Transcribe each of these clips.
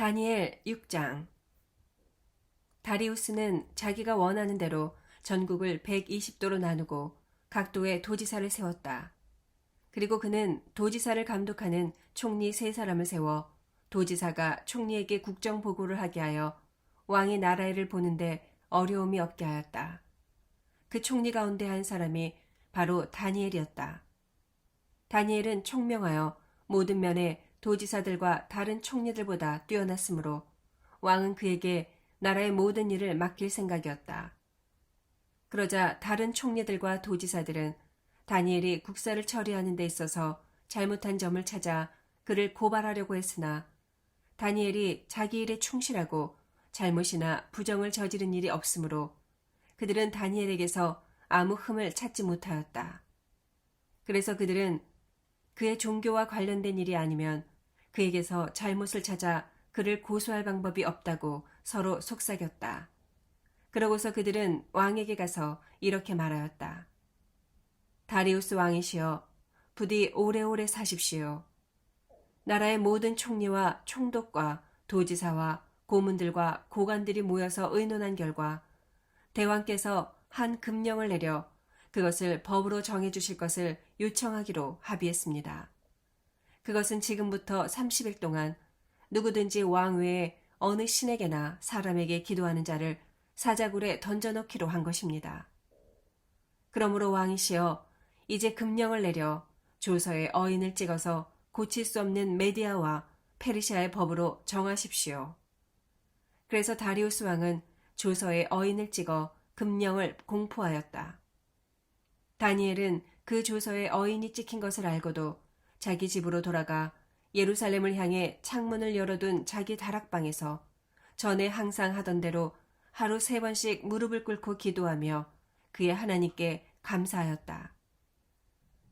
다니엘 6장 다리우스는 자기가 원하는 대로 전국을 120도로 나누고 각도에 도지사를 세웠다. 그리고 그는 도지사를 감독하는 총리 세 사람을 세워 도지사가 총리에게 국정 보고를 하게 하여 왕의 나라를 보는데 어려움이 없게 하였다. 그 총리 가운데 한 사람이 바로 다니엘이었다. 다니엘은 총명하여 모든 면에 도지사들과 다른 총리들보다 뛰어났으므로 왕은 그에게 나라의 모든 일을 맡길 생각이었다. 그러자 다른 총리들과 도지사들은 다니엘이 국사를 처리하는 데 있어서 잘못한 점을 찾아 그를 고발하려고 했으나 다니엘이 자기 일에 충실하고 잘못이나 부정을 저지른 일이 없으므로 그들은 다니엘에게서 아무 흠을 찾지 못하였다. 그래서 그들은 그의 종교와 관련된 일이 아니면 그에게서 잘못을 찾아 그를 고소할 방법이 없다고 서로 속삭였다. 그러고서 그들은 왕에게 가서 이렇게 말하였다. 다리우스 왕이시여, 부디 오래오래 사십시오. 나라의 모든 총리와 총독과 도지사와 고문들과 고관들이 모여서 의논한 결과 대왕께서 한 금령을 내려 그것을 법으로 정해 주실 것을 요청하기로 합의했습니다. 그것은 지금부터 30일 동안 누구든지 왕 외에 어느 신에게나 사람에게 기도하는 자를 사자굴에 던져넣기로 한 것입니다. 그러므로 왕이시여 이제 금령을 내려 조서에 어인을 찍어서 고칠 수 없는 메디아와 페르시아의 법으로 정하십시오. 그래서 다리우스 왕은 조서에 어인을 찍어 금령을 공포하였다. 다니엘은 그 조서에 어인이 찍힌 것을 알고도 자기 집으로 돌아가 예루살렘을 향해 창문을 열어둔 자기 다락방에서 전에 항상 하던 대로 하루 세 번씩 무릎을 꿇고 기도하며 그의 하나님께 감사하였다.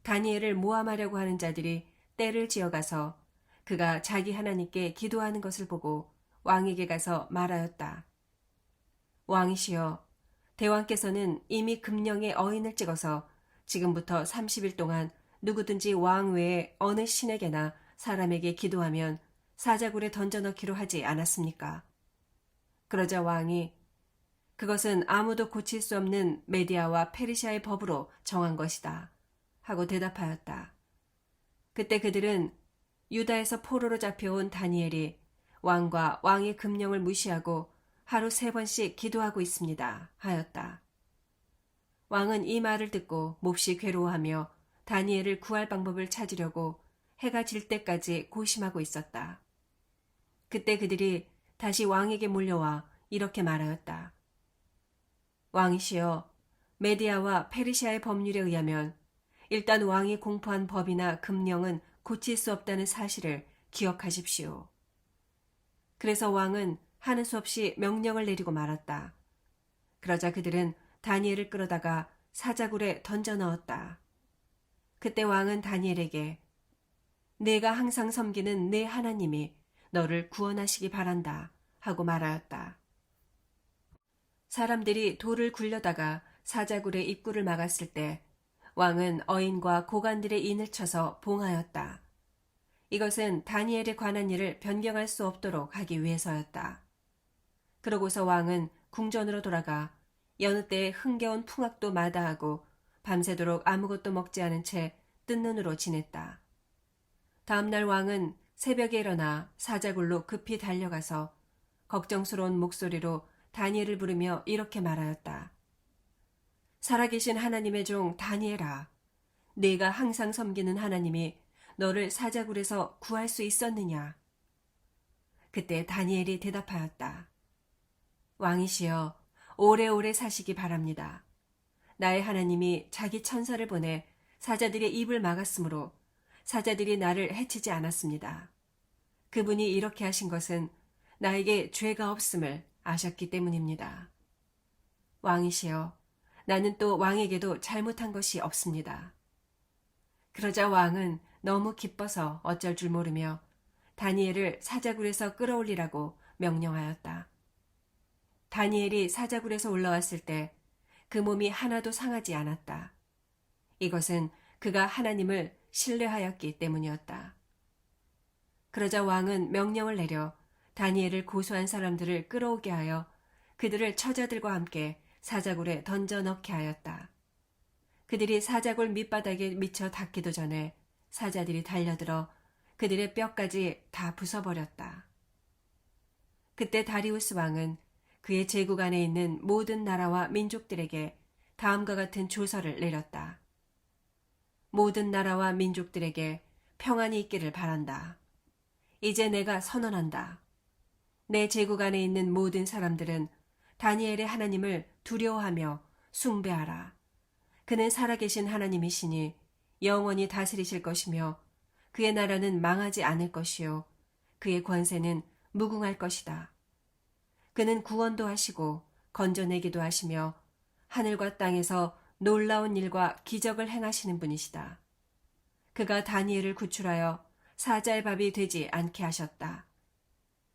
다니엘을 모함하려고 하는 자들이 때를 지어가서 그가 자기 하나님께 기도하는 것을 보고 왕에게 가서 말하였다. 왕이시여, 대왕께서는 이미 금령의 어인을 찍어서 지금부터 30일 동안 누구든지 왕 외에 어느 신에게나 사람에게 기도하면 사자굴에 던져넣기로 하지 않았습니까? 그러자 왕이 그것은 아무도 고칠 수 없는 메디아와 페르시아의 법으로 정한 것이다. 하고 대답하였다. 그때 그들은 유다에서 포로로 잡혀온 다니엘이 왕과 왕의 금령을 무시하고 하루 세 번씩 기도하고 있습니다. 하였다. 왕은 이 말을 듣고 몹시 괴로워하며 다니엘을 구할 방법을 찾으려고 해가 질 때까지 고심하고 있었다. 그때 그들이 다시 왕에게 몰려와 이렇게 말하였다. 왕이시여, 메디아와 페르시아의 법률에 의하면 일단 왕이 공포한 법이나 금령은 고칠 수 없다는 사실을 기억하십시오. 그래서 왕은 하는 수 없이 명령을 내리고 말았다. 그러자 그들은 다니엘을 끌어다가 사자굴에 던져 넣었다. 그때 왕은 다니엘에게 내가 항상 섬기는 내 하나님이 너를 구원하시기 바란다 하고 말하였다. 사람들이 돌을 굴려다가 사자굴의 입구를 막았을 때 왕은 어인과 고관들의 인을 쳐서 봉하였다. 이것은 다니엘에 관한 일을 변경할 수 없도록 하기 위해서였다. 그러고서 왕은 궁전으로 돌아가 여느 때에 흥겨운 풍악도 마다하고 밤새도록 아무것도 먹지 않은 채 뜬 눈으로 지냈다. 다음날 왕은 새벽에 일어나 사자굴로 급히 달려가서 걱정스러운 목소리로 다니엘을 부르며 이렇게 말하였다. 살아계신 하나님의 종 다니엘아, 네가 항상 섬기는 하나님이 너를 사자굴에서 구할 수 있었느냐? 그때 다니엘이 대답하였다. 왕이시여, 오래오래 사시기 바랍니다. 나의 하나님이 자기 천사를 보내 사자들의 입을 막았으므로 사자들이 나를 해치지 않았습니다. 그분이 이렇게 하신 것은 나에게 죄가 없음을 아셨기 때문입니다. 왕이시여, 나는 또 왕에게도 잘못한 것이 없습니다. 그러자 왕은 너무 기뻐서 어쩔 줄 모르며 다니엘을 사자굴에서 끌어올리라고 명령하였다. 다니엘이 사자굴에서 올라왔을 때 그 몸이 하나도 상하지 않았다. 이것은 그가 하나님을 신뢰하였기 때문이었다. 그러자 왕은 명령을 내려 다니엘을 고소한 사람들을 끌어오게 하여 그들을 처자들과 함께 사자굴에 던져 넣게 하였다. 그들이 사자굴 밑바닥에 미쳐 닿기도 전에 사자들이 달려들어 그들의 뼈까지 다 부숴버렸다. 그때 다리우스 왕은 그의 제국 안에 있는 모든 나라와 민족들에게 다음과 같은 조서를 내렸다. 모든 나라와 민족들에게 평안이 있기를 바란다. 이제 내가 선언한다. 내 제국 안에 있는 모든 사람들은 다니엘의 하나님을 두려워하며 숭배하라. 그는 살아계신 하나님이시니 영원히 다스리실 것이며 그의 나라는 망하지 않을 것이요. 그의 권세는 무궁할 것이다. 그는 구원도 하시고 건져내기도 하시며 하늘과 땅에서 놀라운 일과 기적을 행하시는 분이시다. 그가 다니엘을 구출하여 사자의 밥이 되지 않게 하셨다.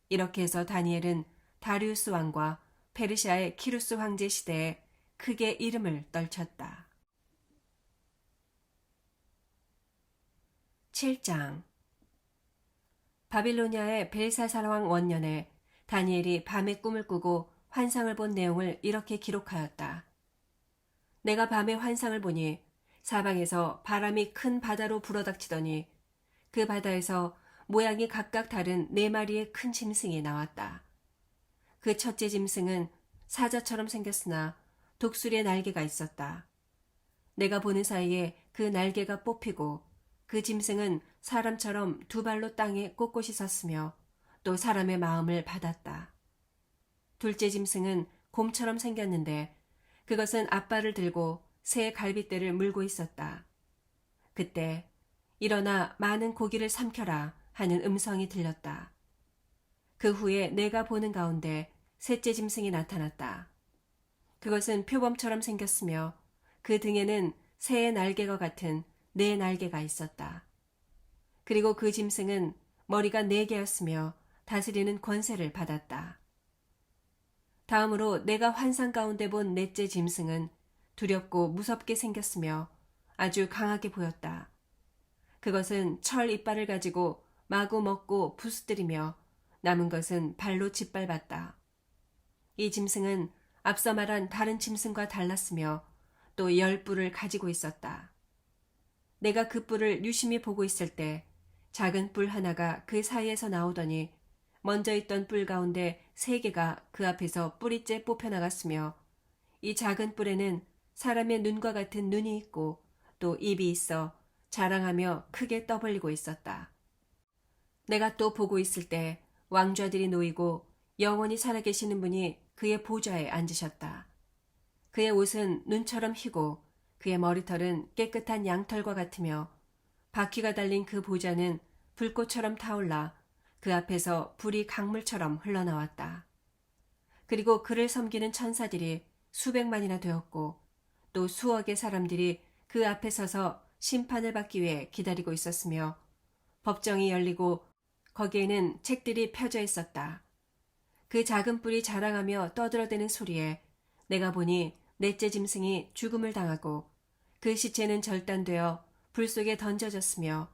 이렇게 해서 다니엘은 다리우스 왕과 페르시아의 키루스 황제 시대에 크게 이름을 떨쳤다. 7장 바빌로니아의 벨사살 왕 원년에 다니엘이 밤에 꿈을 꾸고 환상을 본 내용을 이렇게 기록하였다. 내가 밤에 환상을 보니 사방에서 바람이 큰 바다로 불어닥치더니 그 바다에서 모양이 각각 다른 네 마리의 큰 짐승이 나왔다. 그 첫째 짐승은 사자처럼 생겼으나 독수리의 날개가 있었다. 내가 보는 사이에 그 날개가 뽑히고 그 짐승은 사람처럼 두 발로 땅에 꼿꼿이 섰으며 또 사람의 마음을 받았다. 둘째 짐승은 곰처럼 생겼는데 그것은 앞발을 들고 새 갈빗대를 물고 있었다. 그때 일어나 많은 고기를 삼켜라 하는 음성이 들렸다. 그 후에 내가 보는 가운데 셋째 짐승이 나타났다. 그것은 표범처럼 생겼으며 그 등에는 새의 날개와 같은 네 날개가 있었다. 그리고 그 짐승은 머리가 네 개였으며 다스리는 권세를 받았다. 다음으로 내가 환상 가운데 본 넷째 짐승은 두렵고 무섭게 생겼으며 아주 강하게 보였다. 그것은 철 이빨을 가지고 마구 먹고 부스뜨리며 남은 것은 발로 짓밟았다. 이 짐승은 앞서 말한 다른 짐승과 달랐으며 또 열 뿔을 가지고 있었다. 내가 그 뿔을 유심히 보고 있을 때 작은 뿔 하나가 그 사이에서 나오더니 먼저 있던 뿔 가운데 세 개가 그 앞에서 뿌리째 뽑혀나갔으며 이 작은 뿔에는 사람의 눈과 같은 눈이 있고 또 입이 있어 자랑하며 크게 떠벌리고 있었다. 내가 또 보고 있을 때 왕좌들이 놓이고 영원히 살아계시는 분이 그의 보좌에 앉으셨다. 그의 옷은 눈처럼 희고 그의 머리털은 깨끗한 양털과 같으며 바퀴가 달린 그 보좌는 불꽃처럼 타올라 그 앞에서 불이 강물처럼 흘러나왔다. 그리고 그를 섬기는 천사들이 수백만이나 되었고 또 수억의 사람들이 그 앞에 서서 심판을 받기 위해 기다리고 있었으며 법정이 열리고 거기에는 책들이 펴져 있었다. 그 작은 뿔이 자랑하며 떠들어대는 소리에 내가 보니 넷째 짐승이 죽음을 당하고 그 시체는 절단되어 불 속에 던져졌으며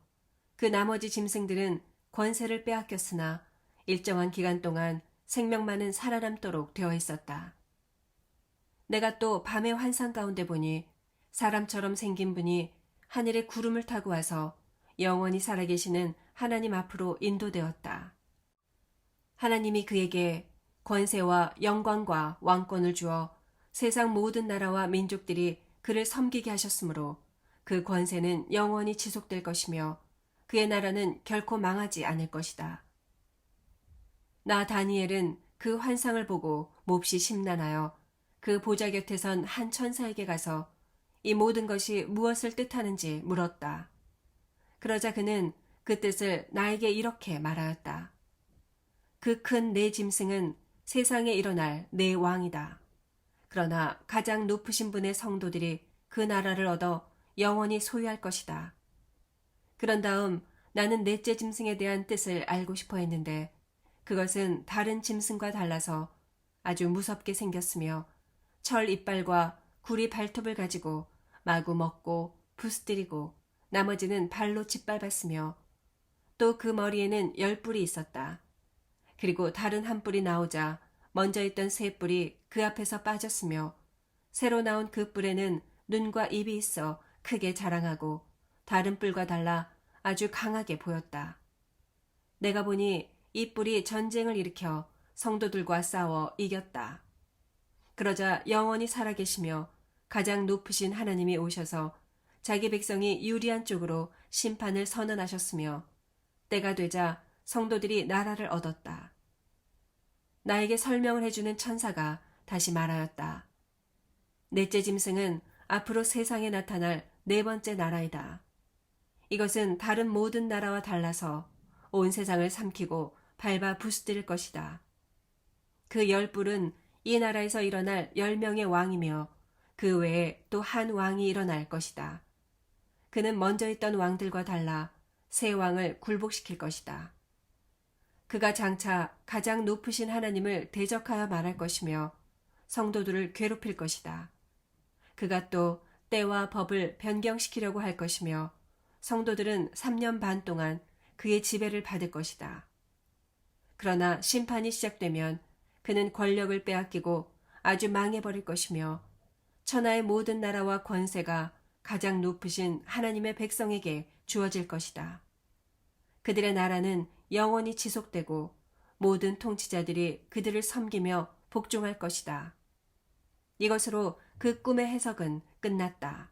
그 나머지 짐승들은 권세를 빼앗겼으나 일정한 기간 동안 생명만은 살아남도록 되어 있었다. 내가 또 밤의 환상 가운데 보니 사람처럼 생긴 분이 하늘의 구름을 타고 와서 영원히 살아계시는 하나님 앞으로 인도되었다. 하나님이 그에게 권세와 영광과 왕권을 주어 세상 모든 나라와 민족들이 그를 섬기게 하셨으므로 그 권세는 영원히 지속될 것이며 그의 나라는 결코 망하지 않을 것이다. 나 다니엘은 그 환상을 보고 몹시 심란하여 그 보좌 곁에 선 한 천사에게 가서 이 모든 것이 무엇을 뜻하는지 물었다. 그러자 그는 그 뜻을 나에게 이렇게 말하였다. 그 큰 내 짐승은 세상에 일어날 내 왕이다. 그러나 가장 높으신 분의 성도들이 그 나라를 얻어 영원히 소유할 것이다. 그런 다음 나는 넷째 짐승에 대한 뜻을 알고 싶어 했는데 그것은 다른 짐승과 달라서 아주 무섭게 생겼으며 철 이빨과 구리 발톱을 가지고 마구 먹고 부스뜨리고 나머지는 발로 짓밟았으며 또 그 머리에는 열 뿔이 있었다. 그리고 다른 한 뿔이 나오자 먼저 있던 새 뿔이 그 앞에서 빠졌으며 새로 나온 그 뿔에는 눈과 입이 있어 크게 자랑하고 다른 뿔과 달라 아주 강하게 보였다. 내가 보니 이 뿔이 전쟁을 일으켜 성도들과 싸워 이겼다. 그러자 영원히 살아계시며 가장 높으신 하나님이 오셔서 자기 백성이 유리한 쪽으로 심판을 선언하셨으며 때가 되자 성도들이 나라를 얻었다. 나에게 설명을 해주는 천사가 다시 말하였다. 넷째 짐승은 앞으로 세상에 나타날 네 번째 나라이다. 이것은 다른 모든 나라와 달라서 온 세상을 삼키고 밟아 부수뜨릴 것이다. 그 열불은 이 나라에서 일어날 열 명의 왕이며 그 외에 또 한 왕이 일어날 것이다. 그는 먼저 있던 왕들과 달라 새 왕을 굴복시킬 것이다. 그가 장차 가장 높으신 하나님을 대적하여 말할 것이며 성도들을 괴롭힐 것이다. 그가 또 때와 법을 변경시키려고 할 것이며 성도들은 3년 반 동안 그의 지배를 받을 것이다. 그러나 심판이 시작되면 그는 권력을 빼앗기고 아주 망해버릴 것이며 천하의 모든 나라와 권세가 가장 높으신 하나님의 백성에게 주어질 것이다. 그들의 나라는 영원히 지속되고 모든 통치자들이 그들을 섬기며 복종할 것이다. 이것으로 그 꿈의 해석은 끝났다.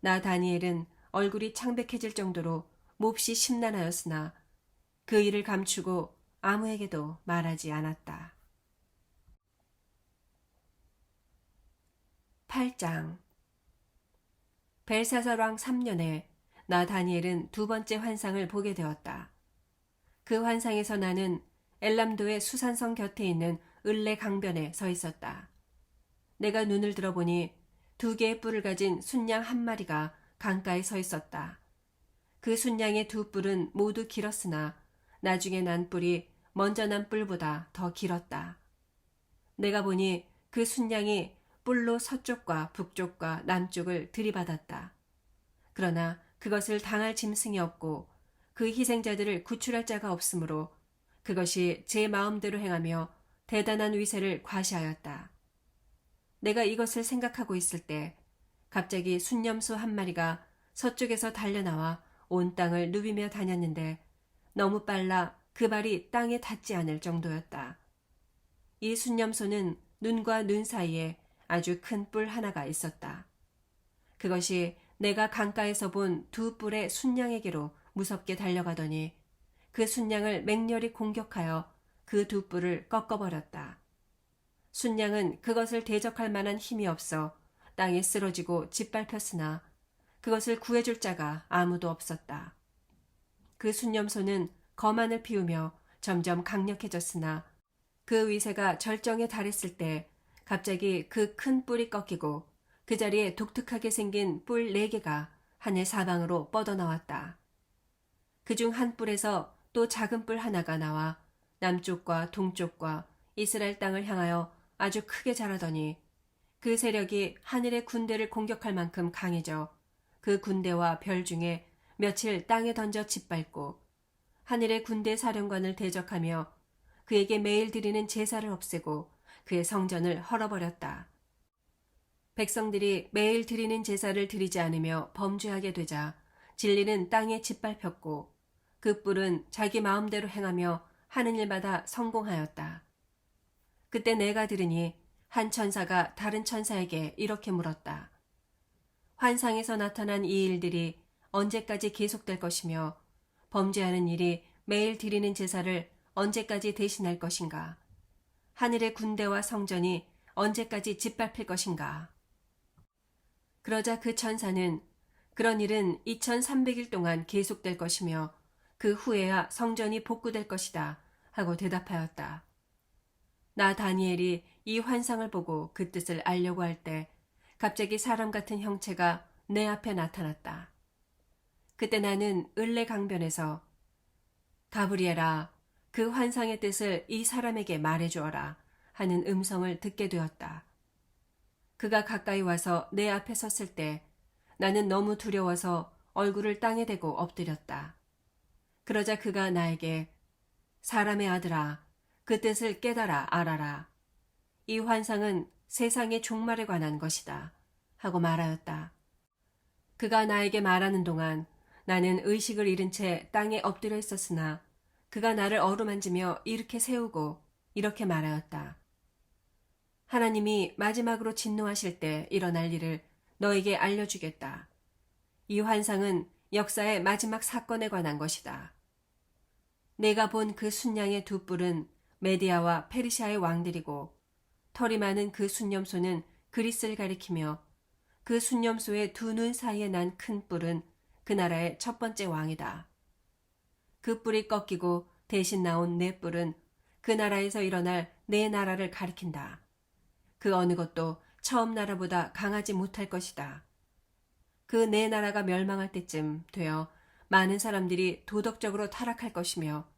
나 다니엘은 얼굴이 창백해질 정도로 몹시 심란하였으나 그 일을 감추고 아무에게도 말하지 않았다. 8장 벨사설왕 3년에 나 다니엘은 두 번째 환상을 보게 되었다. 그 환상에서 나는 엘람도의 수산성 곁에 있는 을레 강변에 서 있었다. 내가 눈을 들어보니 두 개의 뿔을 가진 순양 한 마리가 강가에 서 있었다. 그 순양의 두 뿔은 모두 길었으나 나중에 난 뿔이 먼저 난 뿔보다 더 길었다. 내가 보니 그 순양이 뿔로 서쪽과 북쪽과 남쪽을 들이받았다. 그러나 그것을 당할 짐승이 없고 그 희생자들을 구출할 자가 없으므로 그것이 제 마음대로 행하며 대단한 위세를 과시하였다. 내가 이것을 생각하고 있을 때 갑자기 순념소 한 마리가 서쪽에서 달려나와 온 땅을 누비며 다녔는데 너무 빨라 그 발이 땅에 닿지 않을 정도였다. 이 순념소는 눈과 눈 사이에 아주 큰 뿔 하나가 있었다. 그것이 내가 강가에서 본 두 뿔의 순양에게로 무섭게 달려가더니 그 순양을 맹렬히 공격하여 그 두 뿔을 꺾어버렸다. 순양은 그것을 대적할 만한 힘이 없어 땅에 쓰러지고 짓밟혔으나 그것을 구해줄 자가 아무도 없었다. 그 순념소는 거만을 피우며 점점 강력해졌으나 그 위세가 절정에 달했을 때 갑자기 그 큰 뿔이 꺾이고 그 자리에 독특하게 생긴 뿔 네 개가 하늘 사방으로 뻗어나왔다. 그 중 한 뿔에서 또 작은 뿔 하나가 나와 남쪽과 동쪽과 이스라엘 땅을 향하여 아주 크게 자라더니 그 세력이 하늘의 군대를 공격할 만큼 강해져 그 군대와 별 중에 며칠 땅에 던져 짓밟고 하늘의 군대 사령관을 대적하며 그에게 매일 드리는 제사를 없애고 그의 성전을 헐어버렸다. 백성들이 매일 드리는 제사를 드리지 않으며 범죄하게 되자 진리는 땅에 짓밟혔고 그 뿔은 자기 마음대로 행하며 하는 일마다 성공하였다. 그때 내가 들으니 한 천사가 다른 천사에게 이렇게 물었다. 환상에서 나타난 이 일들이 언제까지 계속될 것이며 범죄하는 일이 매일 드리는 제사를 언제까지 대신할 것인가? 하늘의 군대와 성전이 언제까지 짓밟힐 것인가? 그러자 그 천사는 그런 일은 2300일 동안 계속될 것이며 그 후에야 성전이 복구될 것이다 하고 대답하였다. 나 다니엘이 이 환상을 보고 그 뜻을 알려고 할 때 갑자기 사람 같은 형체가 내 앞에 나타났다. 그때 나는 을레 강변에서 가브리엘아 그 환상의 뜻을 이 사람에게 말해 주어라 하는 음성을 듣게 되었다. 그가 가까이 와서 내 앞에 섰을 때 나는 너무 두려워서 얼굴을 땅에 대고 엎드렸다. 그러자 그가 나에게 사람의 아들아 그 뜻을 깨달아 알아라. 이 환상은 세상의 종말에 관한 것이다. 하고 말하였다. 그가 나에게 말하는 동안 나는 의식을 잃은 채 땅에 엎드려 있었으나 그가 나를 어루만지며 이렇게 세우고 이렇게 말하였다. 하나님이 마지막으로 진노하실 때 일어날 일을 너에게 알려주겠다. 이 환상은 역사의 마지막 사건에 관한 것이다. 내가 본 그 순양의 두 뿔은 메디아와 페르시아의 왕들이고 털이 많은 그 순념소는 그리스를 가리키며 그 순념소의 두 눈 사이에 난 큰 뿔은 그 나라의 첫 번째 왕이다. 그 뿔이 꺾이고 대신 나온 네 뿔은 그 나라에서 일어날 네 나라를 가리킨다. 그 어느 것도 처음 나라보다 강하지 못할 것이다. 그네 나라가 멸망할 때쯤 되어 많은 사람들이 도덕적으로 타락할 것이며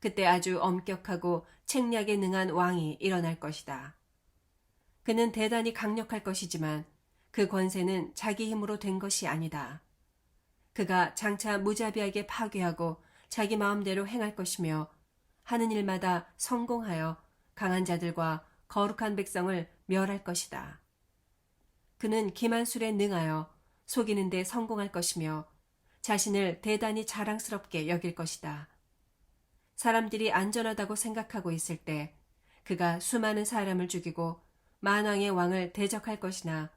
그때 아주 엄격하고 책략에 능한 왕이 일어날 것이다. 그는 대단히 강력할 것이지만 그 권세는 자기 힘으로 된 것이 아니다. 그가 장차 무자비하게 파괴하고 자기 마음대로 행할 것이며 하는 일마다 성공하여 강한 자들과 거룩한 백성을 멸할 것이다. 그는 기만 술에 능하여 속이는 데 성공할 것이며 자신을 대단히 자랑스럽게 여길 것이다. 사람들이 안전하다고 생각하고 있을 때 그가 수많은 사람을 죽이고 만왕의 왕을 대적할 것이나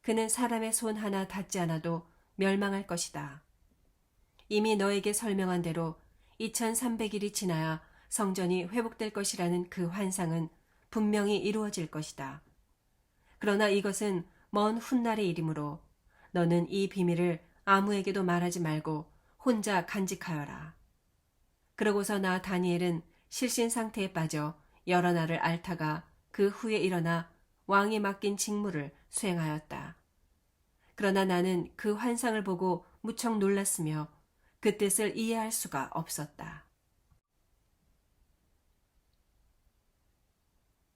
그는 사람의 손 하나 닿지 않아도 멸망할 것이다. 이미 너에게 설명한 대로 2300일이 지나야 성전이 회복될 것이라는 그 환상은 분명히 이루어질 것이다. 그러나 이것은 먼 훗날의 일이므로 너는 이 비밀을 아무에게도 말하지 말고 혼자 간직하여라. 그러고서 나 다니엘은 실신 상태에 빠져 여러 날을 앓다가 그 후에 일어나 왕이 맡긴 직무를 수행하였다. 그러나 나는 그 환상을 보고 무척 놀랐으며 그 뜻을 이해할 수가 없었다.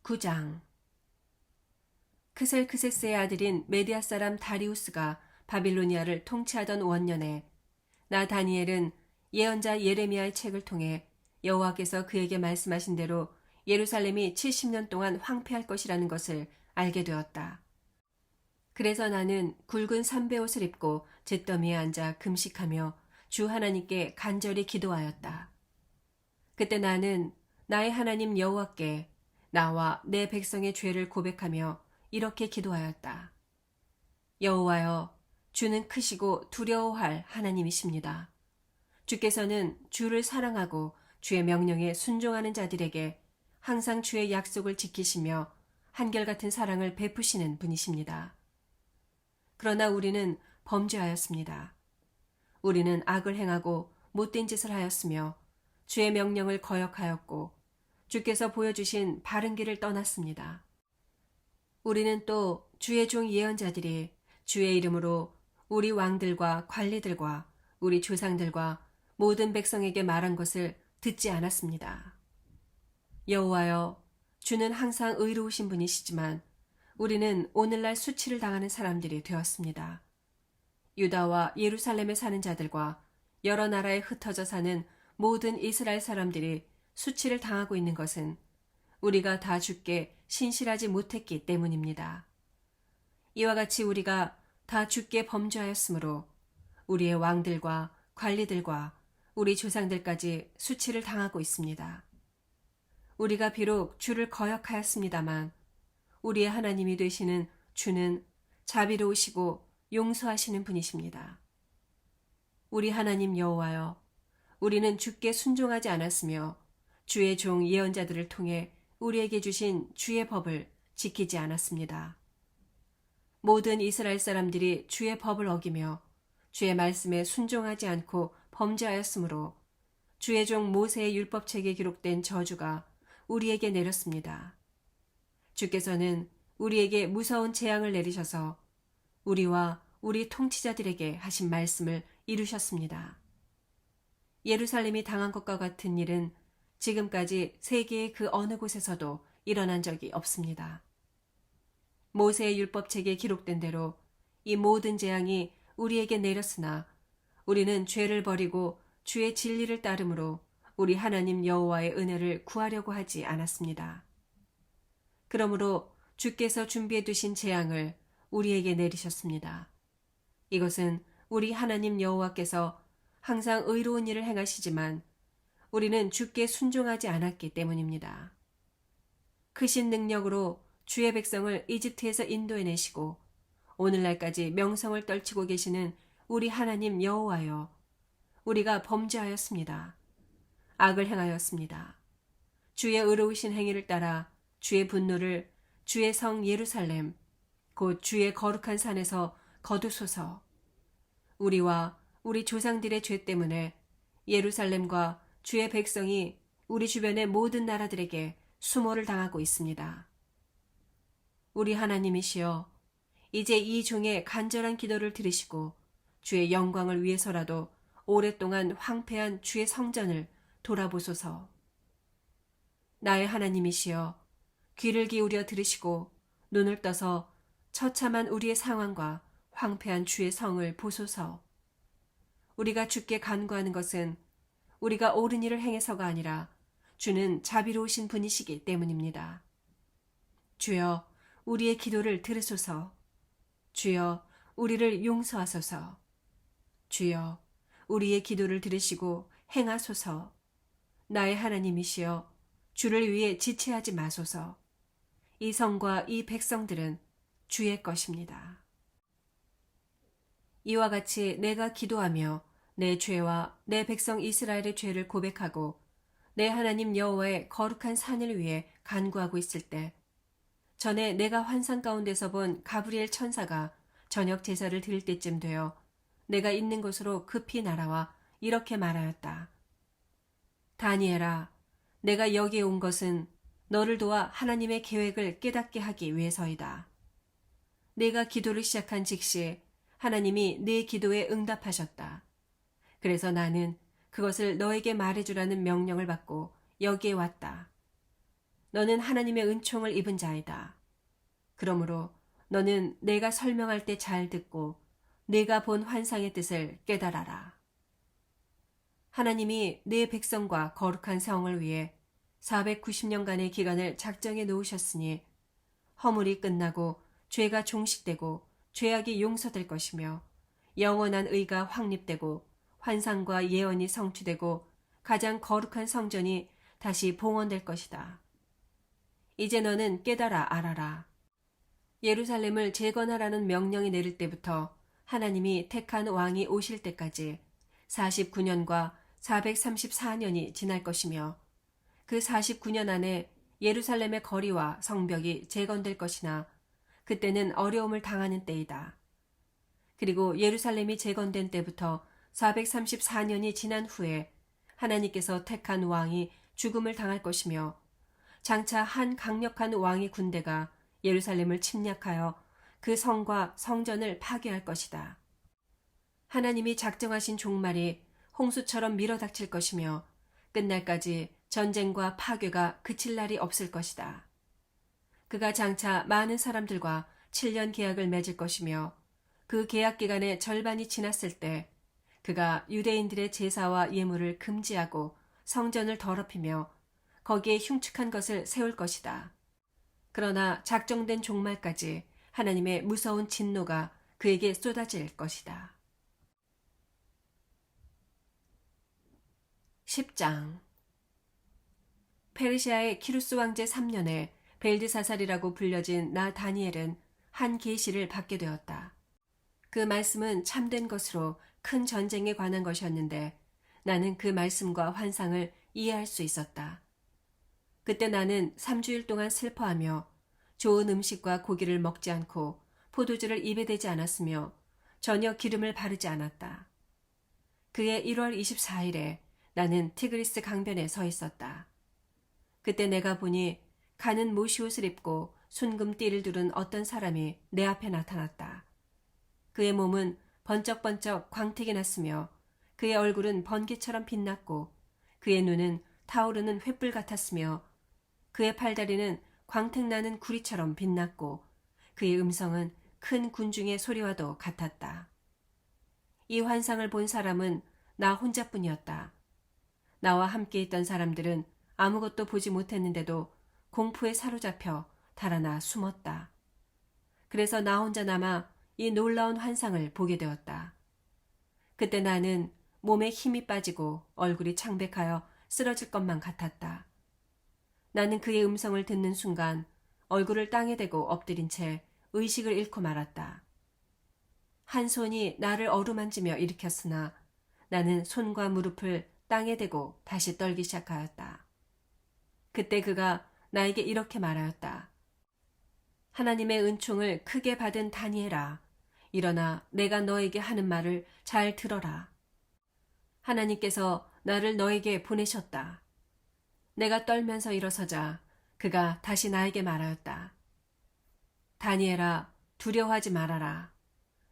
9장 크셀크세스의 아들인 메디아 사람 다리우스가 바빌로니아를 통치하던 원년에 나 다니엘은 예언자 예레미야의 책을 통해 여호와께서 그에게 말씀하신 대로 예루살렘이 70년 동안 황폐할 것이라는 것을 알게 되었다. 그래서 나는 굵은 삼배 옷을 입고 잿더미에 앉아 금식하며 주 하나님께 간절히 기도하였다. 그때 나는 나의 하나님 여호와께 나와 내 백성의 죄를 고백하며 이렇게 기도하였다. 여호와여, 주는 크시고 두려워할 하나님이십니다. 주께서는 주를 사랑하고 주의 명령에 순종하는 자들에게 항상 주의 약속을 지키시며 한결같은 사랑을 베푸시는 분이십니다. 그러나 우리는 범죄하였습니다. 우리는 악을 행하고 못된 짓을 하였으며 주의 명령을 거역하였고 주께서 보여주신 바른 길을 떠났습니다. 우리는 또 주의 종 예언자들이 주의 이름으로 우리 왕들과 관리들과 우리 조상들과 모든 백성에게 말한 것을 듣지 않았습니다. 여호와여, 주는 항상 의로우신 분이시지만 우리는 오늘날 수치를 당하는 사람들이 되었습니다. 유다와 예루살렘에 사는 자들과 여러 나라에 흩어져 사는 모든 이스라엘 사람들이 수치를 당하고 있는 것은 우리가 다 죽게 신실하지 못했기 때문입니다. 이와 같이 우리가 다 죽게 범죄하였으므로 우리의 왕들과 관리들과 우리 조상들까지 수치를 당하고 있습니다. 우리가 비록 주를 거역하였습니다만 우리의 하나님이 되시는 주는 자비로우시고 용서하시는 분이십니다. 우리 하나님 여호와여, 우리는 주께 순종하지 않았으며 주의 종 예언자들을 통해 우리에게 주신 주의 법을 지키지 않았습니다. 모든 이스라엘 사람들이 주의 법을 어기며 주의 말씀에 순종하지 않고 범죄하였으므로 주의 종 모세의 율법책에 기록된 저주가 우리에게 내렸습니다. 주께서는 우리에게 무서운 재앙을 내리셔서 우리와 우리 통치자들에게 하신 말씀을 이루셨습니다. 예루살렘이 당한 것과 같은 일은 지금까지 세계의 그 어느 곳에서도 일어난 적이 없습니다. 모세의 율법책에 기록된 대로 이 모든 재앙이 우리에게 내렸으나 우리는 죄를 버리고 주의 진리를 따름으로 우리 하나님 여호와의 은혜를 구하려고 하지 않았습니다. 그러므로 주께서 준비해 두신 재앙을 우리에게 내리셨습니다. 이것은 우리 하나님 여호와께서 항상 의로운 일을 행하시지만 우리는 주께 순종하지 않았기 때문입니다. 크신 능력으로 주의 백성을 이집트에서 인도해내시고 오늘날까지 명성을 떨치고 계시는 우리 하나님 여호와여 우리가 범죄하였습니다. 악을 행하였습니다. 주의 의로우신 행위를 따라 주의 분노를 주의 성 예루살렘 곧 주의 거룩한 산에서 거두소서 우리와 우리 조상들의 죄 때문에 예루살렘과 주의 백성이 우리 주변의 모든 나라들에게 수모를 당하고 있습니다. 우리 하나님이시여 이제 이 종의 간절한 기도를 들으시고 주의 영광을 위해서라도 오랫동안 황폐한 주의 성전을 돌아보소서. 나의 하나님이시여 귀를 기울여 들으시고 눈을 떠서 처참한 우리의 상황과 황폐한 주의 성을 보소서. 우리가 주께 간구하는 것은 우리가 옳은 일을 행해서가 아니라 주는 자비로우신 분이시기 때문입니다. 주여 우리의 기도를 들으소서. 주여 우리를 용서하소서. 주여 우리의 기도를 들으시고 행하소서. 나의 하나님이시여 주를 위해 지체하지 마소서. 이 성과 이 백성들은 주의 것입니다. 이와 같이 내가 기도하며 내 죄와 내 백성 이스라엘의 죄를 고백하고 내 하나님 여호와의 거룩한 산을 위해 간구하고 있을 때 전에 내가 환상 가운데서 본 가브리엘 천사가 저녁 제사를 드릴 때쯤 되어 내가 있는 곳으로 급히 날아와 이렇게 말하였다. 다니엘아, 내가 여기에 온 것은 너를 도와 하나님의 계획을 깨닫게 하기 위해서이다. 내가 기도를 시작한 즉시 하나님이 내 기도에 응답하셨다. 그래서 나는 그것을 너에게 말해주라는 명령을 받고 여기에 왔다. 너는 하나님의 은총을 입은 자이다. 그러므로 너는 내가 설명할 때 잘 듣고 내가 본 환상의 뜻을 깨달아라. 하나님이 내 백성과 거룩한 성을 위해 490년간의 기간을 작정해 놓으셨으니 허물이 끝나고 죄가 종식되고 죄악이 용서될 것이며 영원한 의가 확립되고 환상과 예언이 성취되고 가장 거룩한 성전이 다시 봉헌될 것이다. 이제 너는 깨달아 알아라. 예루살렘을 재건하라는 명령이 내릴 때부터 하나님이 택한 왕이 오실 때까지 49년과 434년이 지날 것이며 그 49년 안에 예루살렘의 거리와 성벽이 재건될 것이나 그때는 어려움을 당하는 때이다. 그리고 예루살렘이 재건된 때부터 434년이 지난 후에 하나님께서 택한 왕이 죽음을 당할 것이며 장차 한 강력한 왕의 군대가 예루살렘을 침략하여 그 성과 성전을 파괴할 것이다. 하나님이 작정하신 종말이 홍수처럼 밀어닥칠 것이며 끝날까지 전쟁과 파괴가 그칠 날이 없을 것이다. 그가 장차 많은 사람들과 7년 계약을 맺을 것이며 그 계약 기간의 절반이 지났을 때 그가 유대인들의 제사와 예물을 금지하고 성전을 더럽히며 거기에 흉측한 것을 세울 것이다. 그러나 작정된 종말까지 하나님의 무서운 진노가 그에게 쏟아질 것이다. 10장 페르시아의 키루스 왕제 3년에 벨드사살이라고 불려진 나 다니엘은 한 계시를 받게 되었다. 그 말씀은 참된 것으로 큰 전쟁에 관한 것이었는데 나는 그 말씀과 환상을 이해할 수 있었다. 그때 나는 3주일 동안 슬퍼하며 좋은 음식과 고기를 먹지 않고 포도주를 입에 대지 않았으며 전혀 기름을 바르지 않았다. 그해 1월 24일에 나는 티그리스 강변에 서 있었다. 그때 내가 보니 가는 모시옷을 입고 순금띠를 두른 어떤 사람이 내 앞에 나타났다. 그의 몸은 번쩍번쩍 광택이 났으며 그의 얼굴은 번개처럼 빛났고 그의 눈은 타오르는 횃불 같았으며 그의 팔다리는 광택나는 구리처럼 빛났고 그의 음성은 큰 군중의 소리와도 같았다. 이 환상을 본 사람은 나 혼자뿐이었다. 나와 함께 있던 사람들은 아무것도 보지 못했는데도 공포에 사로잡혀 달아나 숨었다. 그래서 나 혼자 남아 이 놀라운 환상을 보게 되었다. 그때 나는 몸에 힘이 빠지고 얼굴이 창백하여 쓰러질 것만 같았다. 나는 그의 음성을 듣는 순간 얼굴을 땅에 대고 엎드린 채 의식을 잃고 말았다. 한 손이 나를 어루만지며 일으켰으나 나는 손과 무릎을 땅에 대고 다시 떨기 시작하였다. 그때 그가 나에게 이렇게 말하였다. 하나님의 은총을 크게 받은 다니엘아, 일어나 내가 너에게 하는 말을 잘 들어라. 하나님께서 나를 너에게 보내셨다. 내가 떨면서 일어서자 그가 다시 나에게 말하였다. 다니엘아, 두려워하지 말아라.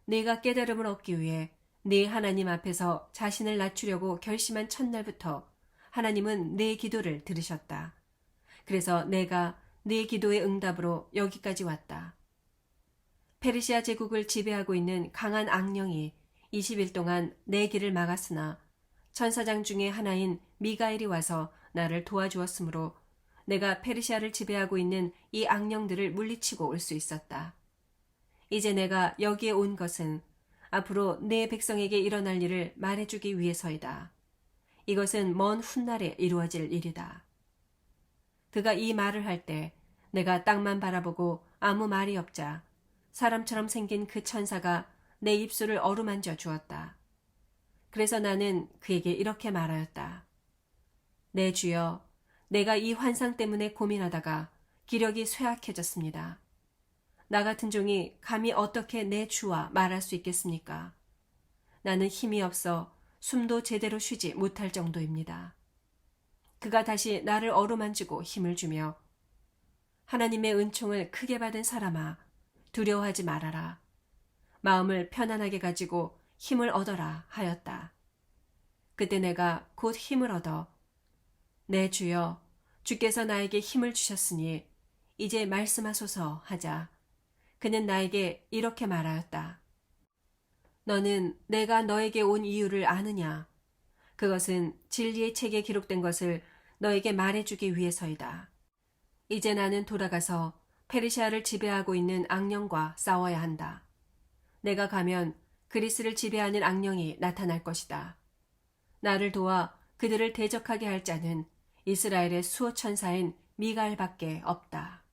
네가 깨달음을 얻기 위해 네 하나님 앞에서 자신을 낮추려고 결심한 첫날부터 하나님은 네 기도를 들으셨다. 그래서 내가 네 기도의 응답으로 여기까지 왔다. 페르시아 제국을 지배하고 있는 강한 악령이 20일 동안 내 길을 막았으나 천사장 중에 하나인 미가엘이 와서 나를 도와주었으므로 내가 페르시아를 지배하고 있는 이 악령들을 물리치고 올 수 있었다. 이제 내가 여기에 온 것은 앞으로 내 백성에게 일어날 일을 말해주기 위해서이다. 이것은 먼 훗날에 이루어질 일이다. 그가 이 말을 할 때 내가 땅만 바라보고 아무 말이 없자 사람처럼 생긴 그 천사가 내 입술을 어루만져 주었다. 그래서 나는 그에게 이렇게 말하였다. 내 주여, 내가 이 환상 때문에 고민하다가 기력이 쇠약해졌습니다. 나 같은 종이 감히 어떻게 내 주와 말할 수 있겠습니까? 나는 힘이 없어 숨도 제대로 쉬지 못할 정도입니다. 그가 다시 나를 어루만지고 힘을 주며 하나님의 은총을 크게 받은 사람아, 두려워하지 말아라. 마음을 편안하게 가지고 힘을 얻어라 하였다. 그때 내가 곧 힘을 얻어 내 주여 주께서 나에게 힘을 주셨으니 이제 말씀하소서 하자. 그는 나에게 이렇게 말하였다. 너는 내가 너에게 온 이유를 아느냐? 그것은 진리의 책에 기록된 것을 너에게 말해주기 위해서이다. 이제 나는 돌아가서 페르시아를 지배하고 있는 악령과 싸워야 한다. 내가 가면 그리스를 지배하는 악령이 나타날 것이다. 나를 도와 그들을 대적하게 할 자는 이스라엘의 수호천사인 미갈밖에 없다.